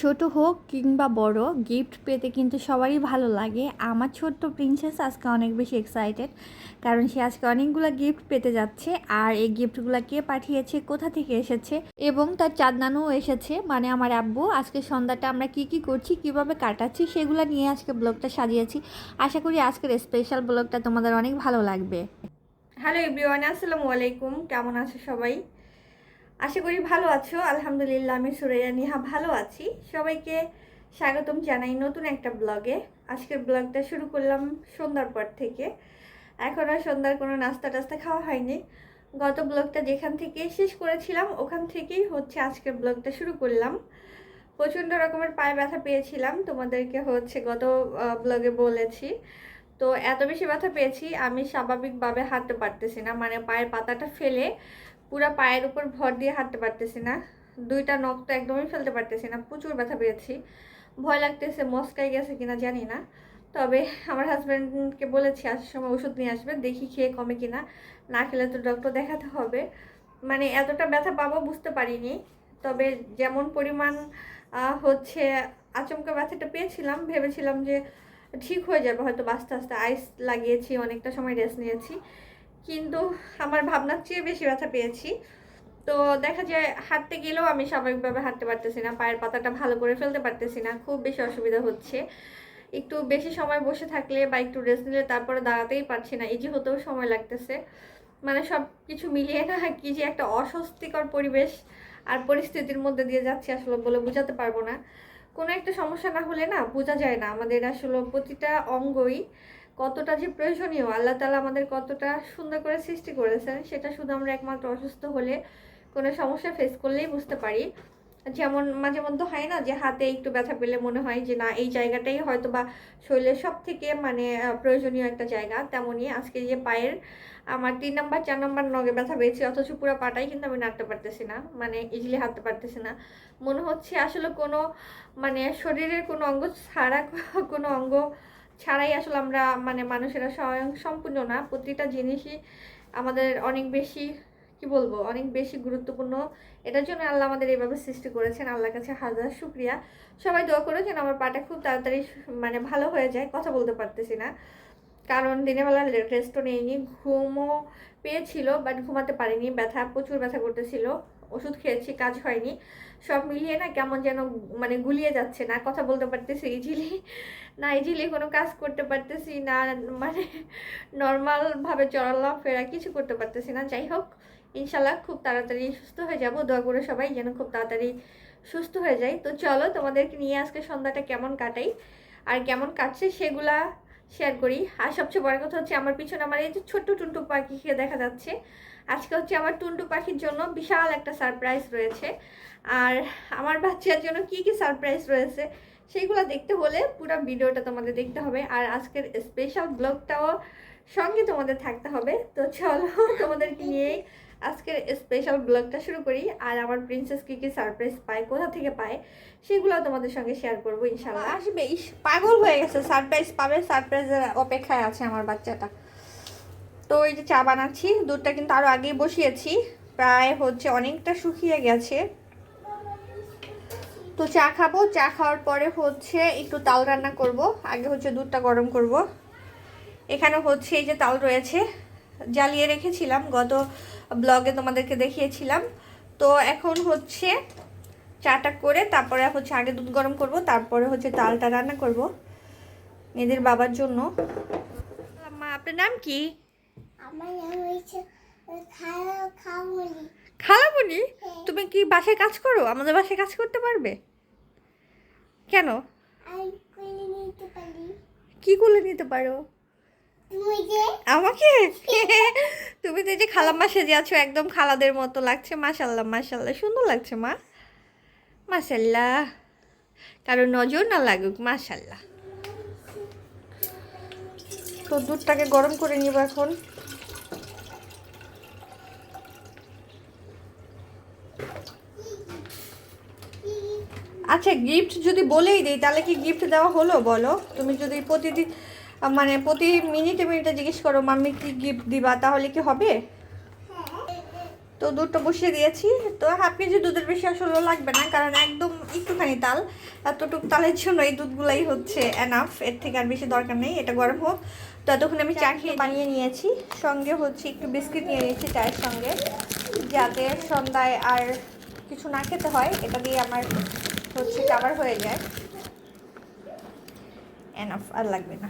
ছোট হোক কিংবা বড় গিফট পেতে কিন্তু সবারই ভালো লাগে। আমার ছোট্ট প্রিন্সেস আজকে অনেক বেশি এক্সাইটেড কারণ সে আজকে অনেকগুলো গিফট পেতে যাচ্ছে। আর এই গিফটগুলো কে পাঠিয়েছে, কোথা থেকে এসেছে এবং তার চাঁদনানুও এসেছে। মানে আমার আব্বু, আজকে সন্ধ্যাটা আমরা কি কি করছি, কীভাবে কাটাচ্ছি, সেগুলো নিয়ে আজকে ব্লগটা সাজিয়েছি। আশা করি আজকের স্পেশাল ব্লগটা তোমাদের অনেক ভালো লাগবে। হ্যালো এভরিওয়ান আসসালামু আলাইকুম। কেমন আছো সবাই? আশা করি ভালো আছো। আলহামদুলিল্লাহ আমি সুরাইয়া নিহা ভালো আছি। সবাইকে স্বাগতম জানাই নতুন একটা ব্লগে। আজকের ব্লগটা শুরু করলাম সন্ধ্যার পর থেকে। এখন আর সন্ধ্যার কোনো নাস্তা টাস্তা খাওয়া হয়নি। গত ব্লগটা যেখান থেকে শেষ করেছিলাম, ওখান থেকেই হচ্ছে আজকের ব্লগটা শুরু করলাম। প্রচণ্ড রকমের পায়ে ব্যথা পেয়েছিলাম, তোমাদেরকে হচ্ছে গত ব্লগে বলেছি। তো এত বেশি ব্যথা পেয়েছি, আমি স্বাভাবিকভাবে হাঁটতে পারতেছি না। মানে পায়ের পাতাটা ফেলে পুরো পায়ের উপর ভর দিয়ে হাঁটতে পারতেছি না। দুইটা নখ তো একদমই ফেলতে পারতেছি না, প্রচুর ব্যথা পেয়েছি। ভয় লাগতেছে, মস্কাই গেছে কিনা জানি না। তবে আমার হাজব্যান্ডকে বলেছি, আসার সময় ওষুধ নিয়ে আসবে, দেখি খেয়ে কমে কিনা। না খেলে তো ডক্টর দেখাতে হবে। মানে এতটা ব্যথা পাবো বুঝতে পারিনি। তবে যেমন পরিমাণ হচ্ছে আচমকা ব্যথাটা পেয়েছিলাম, ভেবেছিলাম যে ঠিক হয়ে যাবে, হয়তো আস্তে আস্তে আইস লাগিয়েছি, অনেকটা সময় রেস্ট নিয়েছি। কিন্তু আমার ভাবনার চেয়ে বেশি ব্যথা পেয়েছি। তো দেখা যায় হাঁটতে গেলেও আমি স্বাভাবিকভাবে হাঁটতে পারতেছি না, পায়ের পাতাটা ভালো করে ফেলতে পারতেছি না, খুব বেশি অসুবিধা হচ্ছে। একটু বেশি সময় বসে থাকলে বা একটু রেস্ট নিলে তারপরে দাঁড়াতেই পারছি না, এই যে হতেও সময় লাগতেছে। মানে সব কিছু মিলিয়ে না কি যে একটা অস্বস্তিকর পরিবেশ আর পরিস্থিতির মধ্যে দিয়ে যাচ্ছি আসলে বলে বোঝাতে পারব না। কোনো একটা সমস্যা না হলে না বোঝা যায় না, আমাদের আসলে প্রতিটা অঙ্গই কতটা যে প্রয়োজনীয়, আল্লাহ তালা আমাদের কতটা সুন্দর করে সৃষ্টি করেছেন, সেটা শুধু আমরা একমাত্র অসুস্থ হলে কোনো সমস্যা ফেস করলেই বুঝতে পারি। যেমন মাঝে মধ্যে হয় না যে হাতে একটু ব্যথা পেলে মনে হয় যে না, এই জায়গাটাই হয়তো বা শরীরের সব থেকে মানে প্রয়োজনীয় একটা জায়গা। তেমনই আজকে যে পায়ের, আমার তিন নম্বর, চার নম্বর নগে ব্যথা পেয়েছি, অথচ পুরো পাটাই কিন্তু আমি নাড়তে পারতেছি না মানে ইজিলি হাঁটতে পারতেছি না। মনে হচ্ছে আসলে কোনো মানে শরীরের কোনো অঙ্গ ছাড়া, কোনো অঙ্গ ছাড়াই আসলে আমরা মানে মানুষেরা স্বয়ং সম্পূর্ণ না, প্রতিটা জিনিসই আমাদের অনেক বেশি, কি বলব, অনেক বেশি গুরুত্বপূর্ণ। এটার জন্য আল্লাহ আমাদের এইভাবে সৃষ্টি করেছেন। আল্লাহর কাছে হাজার শুক্রিয়া। সবাই দোয়া করেছেন আমার পাটা খুব তাড়াতাড়ি মানে ভালো হয়ে যায়। কথা বলতে পারতেছি না। কারণ দিনের বেলা রেস্টও নেইনি, ঘুমও পেয়েছিল, বাট ঘুমাতে পারিনি। ব্যথা, প্রচুর ব্যথা করতেছিল। ওষুধ খেয়েছি, কাজ হয়নি। সব মিলিয়ে না কেমন যেন মানে গুলিয়ে যাচ্ছে, না কথা বলতে পারতেছি, ইজিলি, না ইজিলি কোনো কাজ করতে পারতেছি, না মানে নর্মালভাবে চলালা ফেরা কিছু করতে পারতেছি না। যাই হোক, ইনশাল্লাহ খুব তাড়াতাড়ি সুস্থ হয়ে যাব। দোয়া করে সবাই যেন খুব তাড়াতাড়ি সুস্থ হয়ে যায়। তো চলো, তোমাদেরকে নিয়ে আজকে সন্ধ্যাটা কেমন কাটাই আর কেমন কাটছে সেগুলা শেয়ার করি। আর সবচেয়ে বড় কথা হচ্ছে, আমার পিছনে আমার এই যে ছোট্ট টুনটু পাখিকে দেখা যাচ্ছে। আজকে হচ্ছে আমার টুনটু পাখির জন্য বিশাল একটা সারপ্রাইজ রয়েছে। আর আমার বাচ্চার জন্য কি কি সারপ্রাইজ রয়েছে সেইগুলো দেখতে হলে পুরো ভিডিওটা তোমাদের দেখতে হবে। আর আজকের স্পেশাল ব্লগটাও সঙ্গে তোমাদের থাকতে হবে। তো চলো তোমাদেরকে নিয়ে আজকের স্পেশাল ব্লগটা শুরু করি। আর আমার প্রিন্সেস কি কি সারপ্রাইজ পায় কোথা থেকে পায় সেগুলো তোমাদের সঙ্গে শেয়ার করব ইনশাল্লাহ আসবে ইস পাগল হয়ে গেছে সারপ্রাইজ পাবে সারপ্রাইজের অপেক্ষায় আছে আমার বাচ্চাটা। তো এই যে চা বানাচ্ছি, দুধটা কিন্তু আরও আগেই বসিয়েছি, প্রায় হচ্ছে অনেকটা শুকিয়ে গেছে। তো চা খাব, চা খাওয়ার পরে হচ্ছে একটু তাল রান্না করব, আগে হচ্ছে দুধটা গরম করব। এখানে হচ্ছে এই যে তাল রয়েছে, জ্বালিয়ে রেখেছিলাম, গত ব্লগে তোমাদেরকে দেখিয়েছিলাম। তো এখন হচ্ছে চাটা করে তারপরে হচ্ছে আগে দুধ গরম করব, তারপরে হচ্ছে তালটা রান্না করব, মেয়েদের বাবার জন্য। মা, আপনার নাম কি? খালামণি। তুমি কি বাসায় কাজ করো? আমাদের বাসায় কাজ করতে পারবে? কেন? আমি করে নিতে পারি। কি করে নিতে পারো? তুমি যে? আমাকে? তুমি তো যে খালাম্মা সেজে আছো একদম খালাদের মতো লাগছে। মাশাল্লাহ মাশাল্লাহ। সুন্দর লাগছে মা। মাশাল্লাহ। কারও নজর না লাগুক মাশাল্লাহ। তো দুধটাকে গরম করে নিব এখন। আচ্ছা গিফট যদি বলেই দিই তাহলে কি গিফট দেওয়া হলো? বলো। তুমি যদি প্রতিদিন মানে প্রতি মিনিটে মিনিটে জিজ্ঞেস করো মাম্মি কি গিফট দিবা? তাহলে কি হবে? তো দুধটা বসিয়ে দিয়েছি। তো হাফ কেজি দুধের বেশি আসলে লাগবে না কারণ একদম একটুখানি তাল। এতটুকু তালের জন্য এই দুধগুলাই হচ্ছে এনাফ এর থেকে আর বেশি দরকার নেই এটা গরম হোক। তো এতক্ষণ আমি চা খেয়ে বানিয়ে নিয়েছি। সঙ্গে হচ্ছে একটু বিস্কিট নিয়ে নিয়েছি চায়ের সঙ্গে। যাতে সন্ধ্যায় আর কিছু না খেতে হয়, এটা দিয়ে আমার হচ্ছে কাবার হয়ে যায়। এনাফ আর লাগবে না।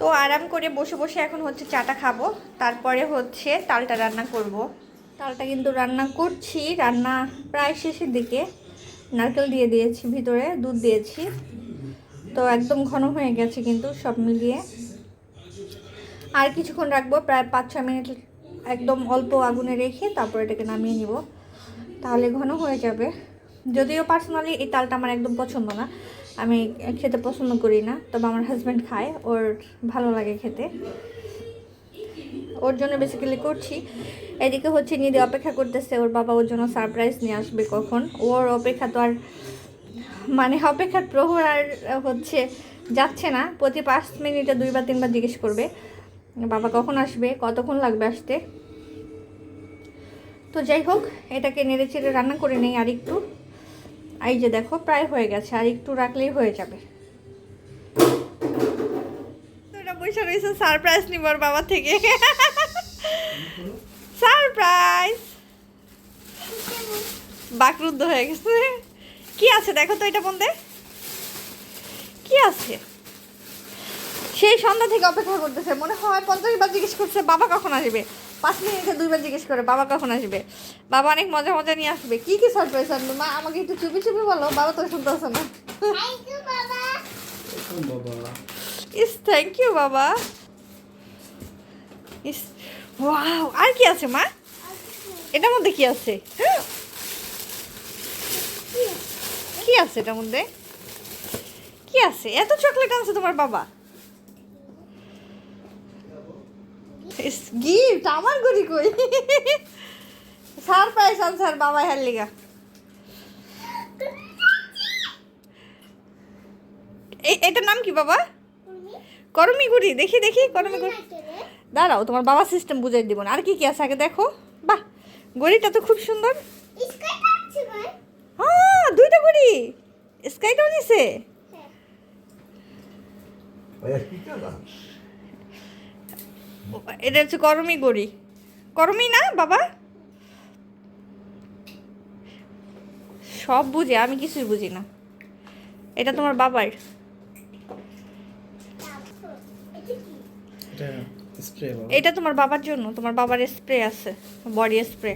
তো আরাম করে বসে বসে এখন হচ্ছে চাটা খাব, তারপরে হচ্ছে তালটা রান্না করব। তালটা কিন্তু রান্না করছি, রান্না প্রায় শেষের দিকে। নারকেল দিয়ে দিয়েছি, ভিতরে দুধ দিয়েছি। তো একদম ঘন হয়ে গেছে কিন্তু সব মিলিয়ে। আর কিছুক্ষণ রাখব, প্রায় পাঁচ ছ মিনিট একদম অল্প আগুনে রেখে তারপর এটাকে নামিয়ে নিব। তাহলে ঘন হয়ে যাবে। যদিও পার্সোনালি এই তালটা আমার একদম পছন্দ না। আমি খেতে পছন্দ করি না, তবে আমার হাজব্যান্ড খায়, ওর ভালো লাগে খেতে। ওর জন্য বেসিক্যালি করছি। এদিকে হচ্ছে নিদে অপেক্ষা করতেছে, ওর বাবা ওর জন্য সারপ্রাইজ নিয়ে আসবে কখন। ওর অপেক্ষা তো আর মানে অপেক্ষার প্রহর আর হচ্ছে যাচ্ছে না। প্রতি পাঁচ মিনিটে দুইবার তিনবার জিজ্ঞেস করবে। বাবা কখন আসবে, কতক্ষণ লাগবে আসতে? তো যাই হোক, এটাকে নেড়ে চেড়ে রান্না করে নেই আর একটু। এই যে দেখো, প্রায় হয়ে গেছে, আর একটু রাখলেই হয়ে যাবে। রয়েছে সারপ্রাইজ নিবার বাবা থেকে। সারপ্রাইজ বাকরুদ্ধ হয়ে গেছে। কি আছে দেখো তো এটা বন্ধে কি আছে? সেই সন্ধ্যা থেকে অপেক্ষা করতেছে। মনে হয় পঞ্চাশ বার জিজ্ঞেস করছে, বাবা কখন আসবে? পাঁচ মিনিটে দুইবার জিজ্ঞেস করে, বাবা কখন আসবে? বাবা অনেক মজা মজা নিয়ে আসবে। কি কি সারপ্রাইজ আনবে? মা, আমাকে একটু চুপি চুপি বলো, বাবা তো শুনতে আসে না। ইস থ্যাংক ইউ বাবা। ইস ওয়াও আর কি আছে, মা? এটার মধ্যে কি আছে? কি আছে এটার মধ্যে? কি আছে? এত চকলেট আনছে তোমার বাবা। গিফট আমার গড়ি কই? সারপ্রাইজ আনসার বাবা হ্যার লিগা। এটার নাম কি বাবা? করমি গুড়ি দেখি দেখি করমি গুড়ি। দাঁড়াও তোমার বাবা সিস্টেম বুঝাই দিব না। আর কি কি আছে আগে দেখো। বাহ গড়িটা তো খুব সুন্দর। হ্যাঁ দুইটা গড়ি। স্কাইটাও নিছে। এটা হচ্ছে করমি গড়ি। করমি না বাবা? সব বুঝে আমি কিছুই বুঝি না। এটা তোমার বাবার। এটা তোমার বাবার জন্য তোমার বাবার স্প্রে আছে বডি স্প্রে।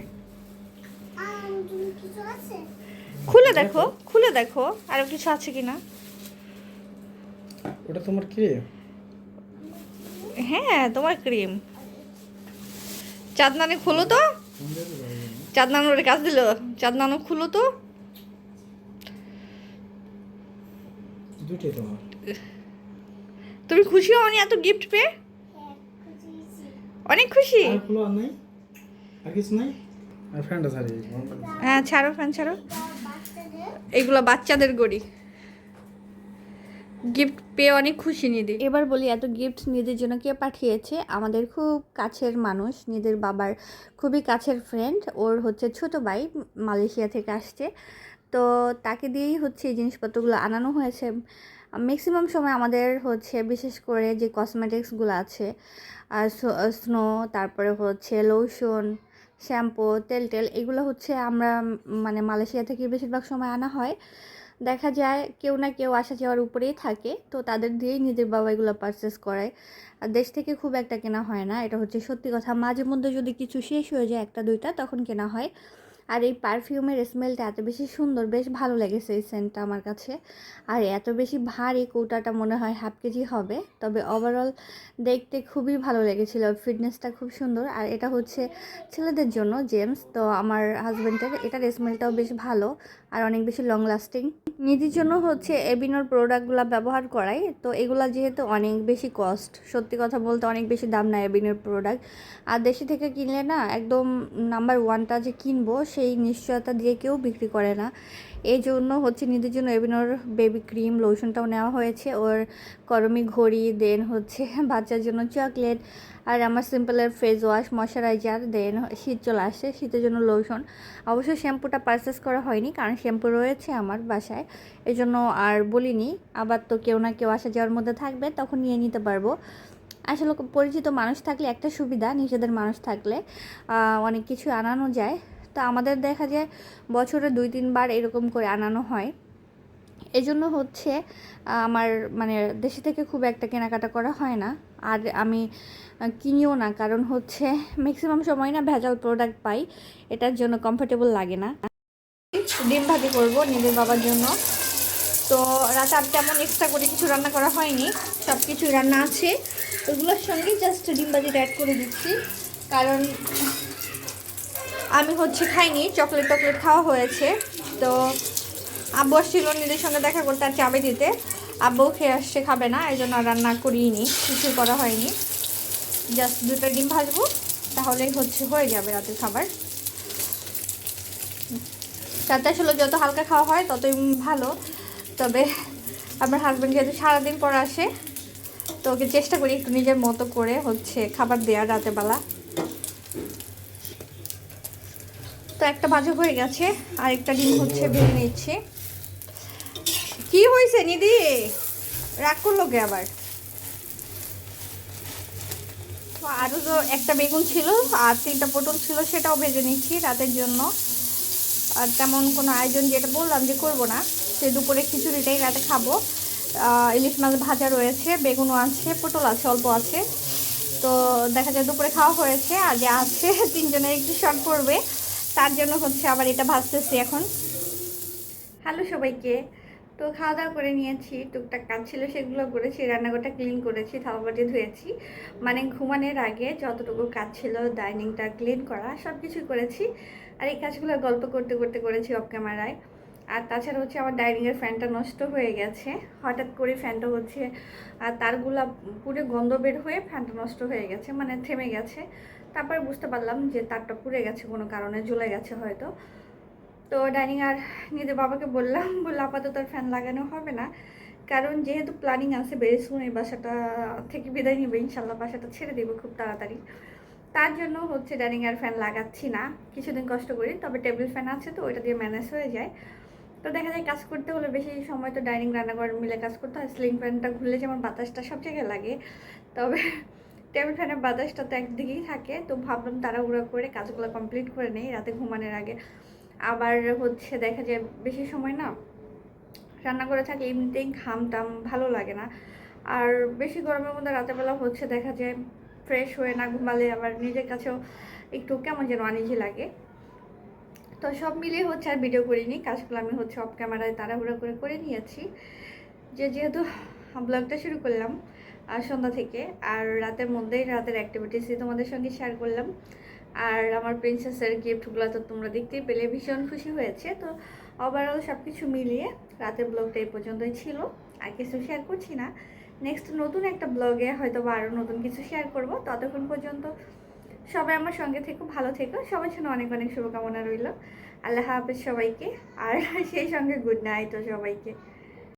খুলে দেখো খুলে দেখো আরও কিছু আছে কিনা? ওটা তোমার কি হ্যাঁ তোমার ক্রিম চাঁদনানি খুলো তো। চাঁদনানুর কাজ দিল। চাঁদনানু খুলো তো। তুমি খুশি হওনি এত গিফট পেয়ে? হ্যাঁ অনেক খুশি। হ্যাঁ ছাড়ো ফ্যান ছাড়ো। এইগুলো বাচ্চাদের গড়ি। গিফট পেয়ে অনেক খুশি নিদি। এবার বলি, এত গিফট নিদের জন্য কে পাঠিয়েছে? আমাদের খুব কাছের মানুষ, নিদের বাবার খুবই কাছের ফ্রেন্ড ওর হচ্ছে ছোট ভাই মালয়েশিয়া থেকে আসছে। তো তাকে দিয়েই হচ্ছে এই জিনিসপত্রগুলো আনানো হয়েছে। ম্যাক্সিমাম সময় আমাদের হচ্ছে বিশেষ করে যে কসমেটিক্সগুলো আছে, আর স্নো তারপরে হচ্ছে লোশন শ্যাম্পু তেল টেল, এগুলো হচ্ছে আমরা মানে মালয়েশিয়া থেকে বেশিরভাগ সময় আনা হয়। দেখা যায় কেউ না কেউ আসা যাওয়ার উপরেই থাকে, তো তাদের দিয়েই নিজের বাবা এগুলো পারচেস করায় আর দেশ থেকে খুব একটা কেনা হয় না, এটা হচ্ছে সত্যি কথা। মাঝে মধ্যে যদি কিছু শেষ হয়ে যায় একটা, দুইটা, তখন কেনা হয়। আর এই পারফিউমের স্মেলটা এত বেশি সুন্দর, বেশ ভালো লেগেছে এই সেন্টটা আমার কাছে। আর এত বেশি ভারী কৌটাটা মনে হয় হাফ কেজি হবে, তবে ওভারঅল দেখতে খুবই ভালো লেগেছিল ফিটনেসটা খুব সুন্দর। আর এটা হচ্ছে ছেলেদের জন্য জেমস তো আমার হাজব্যান্ডের এটার স্মেলটাও বেশ ভালো, আর অনেক বেশি লং লাস্টিং নিজের জন্য হচ্ছে এবিনোর প্রোডাক্টগুলো ব্যবহার করাই। তো এগুলা যেহেতু অনেক বেশি কস্ট সত্যি কথা বলতে অনেক বেশি দাম না এবিনোর প্রোডাক্ট আর দেশে থেকে কিনলে না, একদম নাম্বার ওয়ানটা যে কিনবো, সেই নিশ্চয়তা দিয়ে কেউ বিক্রি করে না। এই জন্য হচ্ছে নিজের জন্য এবিনোর বেবি ক্রিম লোশনটাও নেওয়া হয়েছে। ওর করমি ঘড়ি দেন হচ্ছে বাচ্চার জন্য চকলেট আর আমার সিম্পলের ফেস ওয়াশ ময়শ্চারাইজার দেন শীত চলে আসছে, শীতের জন্য লোশন অবশ্য শ্যাম্পুটা পারচেস করা হয়নি, কারণ শ্যাম্পু রয়েছে আমার বাসায়। এই জন্য আর বলিনি, আবার তো কেউ না কেউ আসা যাওয়ার মধ্যে থাকবে, তখন নিয়ে নিতে পারব। আসলে পরিচিত মানুষ থাকলে একটা সুবিধা, নিজেদের মানুষ থাকলে অনেক কিছু আনানো যায়। তো আমাদের দেখা যায়, বছরে দুই, তিনবার এরকম করে আনানো হয়। এই জন্য হচ্ছে আমার মানে দেশে থেকে খুব একটা কেনাকাটা করা হয় না। আর আমি কিনিও না, কারণ হচ্ছে ম্যাক্সিমাম সময় না ভেজাল প্রোডাক্ট পাই, এটার জন্য কমফোর্টেবল লাগে না। ডিম ভাজি করব নিজের বাবার জন্য। তো রাতে আর তেমন এক্সট্রা করে কিছু রান্না করা হয়নি সব কিছুই রান্না আছে। ওগুলোর সঙ্গে জাস্ট ডিম ভাজিটা অ্যাড করে দিচ্ছি, কারণ আমি হচ্ছে খাইনি চকলেট টকলেট খাওয়া হয়েছে। তো আব্বু আসছিল নিজের সঙ্গে দেখা করতে আর চাবে দিতে। আব্বু খেয়ে আসছে, খাবে না, এই জন্য রান্না করিনি কিছু করা হয়নি। জাস্ট দুটো ডিম ভাজবো, তাহলেই হচ্ছে, হয়ে যাবে রাতের খাবার। রাতে আসলে যত হালকা খাওয়া হয়, ততই ভালো। তবে আমার হাজব্যান্ড যেহেতু সারাদিন পর আসে, তো ওকে চেষ্টা করি একটু নিজের মতো করে হচ্ছে খাবার দেওয়ার রাতের বেলা তো একটা ভাজা হয়ে গেছে, আরেকটা ডিম হচ্ছে ভেজে নিচ্ছি। কি হয়েছে নিদি রাগ করল কে আবার? আরও তো একটা বেগুন ছিল, আর তিনটা পটল ছিল, সেটাও ভেজে নিচ্ছি রাতের জন্য। আর তেমন কোনো আয়োজন যেটা বললাম যে করব না, সে দুপুরে খিচুড়িটাই রাতে খাব। ইলিশ মাছ ভাজা রয়েছে, বেগুনও আছে, পটল আছে, অল্প আছে। তো দেখা যায় দুপুরে খাওয়া হয়েছে আর যে আছে তিনজনের একটু শর্ট পড়বে তার জন্য হচ্ছে আবার এটা ভাজতেছি এখন। হ্যালো সবাইকে। তো খাওয়া দাওয়া করে নিয়েছি, টুকটাক কাজ ছিল সেগুলো করেছি, রান্নাঘরটা ক্লিন করেছি, থালাবাটি ধুয়েছি। মানে ঘুমানোর আগে যতটুকু কাজ ছিল ডাইনিংটা ক্লিন করা সব কিছুই করেছি। আর এই কাজগুলো গল্প করতে করতে করেছি অফ ক্যামেরায় আর তাছাড়া হচ্ছে আমার ডাইনিংয়ের ফ্যানটা নষ্ট হয়ে গেছে। হঠাৎ করে ফ্যানটা হচ্ছে আর তারগুলা পুরো গন্ধ বের হয়ে ফ্যানটা নষ্ট হয়ে গেছে মানে থেমে গেছে। তারপরে বুঝতে পারলাম যে তারটা পুড়ে গেছে, কোনো কারণে জ্বলে গেছে হয়তো। তো ডাইনিং আর নিজের বাবাকে বললাম, বলল, আপাতত ফ্যান লাগানো হবে না। কারণ যেহেতু প্ল্যানিং আছে বেরি শুন এই বাসাটা থেকে বিদায় নিবে, ইনশাল্লাহ বাসাটা ছেড়ে দেবো খুব তাড়াতাড়ি। তার জন্য হচ্ছে ডাইনিং আর ফ্যান লাগাচ্ছি না, কিছুদিন কষ্ট করি, তবে টেবিল ফ্যান আছে তো, ওইটা দিয়ে ম্যানেজ হয়ে যায়। তো দেখা যায় কাজ করতে হলে বেশি সময় তো ডাইনিং রান্নাঘর মিলে কাজ করতে হয় স্লিং ফ্যানটা ঘুরলে যেমন বাতাসটা সব জায়গায় লাগে। তবে টেবিল ফ্যানের বাতাসটা তো একদিকেই থাকে, তো ভাবলাম তাড়াহুড়ো করে কাজগুলো কমপ্লিট করে নেই, রাতে ঘুমানোর আগে। আবার হচ্ছে দেখা যায় বেশি সময় না রান্না করে থাকলে এমনিতেই ঘাম টাম ভালো লাগে না। আর বেশি গরমের মধ্যে রাতেরবেলা হচ্ছে দেখা যায় ফ্রেশ হয়ে না ঘুমালে আবার নিজের কাছেও একটু কেমন যেন আনিজি লাগে। তো সব মিলিয়ে হচ্ছে আর ভিডিও করিনি, কাজগুলো আমি হচ্ছে অফ ক্যামেরায় তাড়াহুড়ো করে করে নিয়েছি। যে যেহেতু ব্লগটা শুরু করলাম সন্ধ্যা থেকে, আর রাতের মধ্যেই রাতের অ্যাক্টিভিটিসই তোমাদের সঙ্গে শেয়ার করলাম। আর আমার প্রিন্সেসের গিফটগুলো তো তোমরা দেখতেই পেলে, ভীষণ খুশি হয়েছে। তো ওভারঅল সব কিছু মিলিয়ে রাতের ব্লগটা এই পর্যন্তই ছিল। আর কিছু শেয়ার করছি না। নেক্সট নতুন একটা ব্লগে হয়তো আরও নতুন কিছু শেয়ার করব। ততক্ষণ পর্যন্ত সবাই আমার সঙ্গে থেকো, ভালো থেকো। সবার জন্য অনেক অনেক শুভকামনা রইল। আল্লাহ হাফেজ সবাইকে। আর সেই সঙ্গে গুড নাইটও সবাইকে।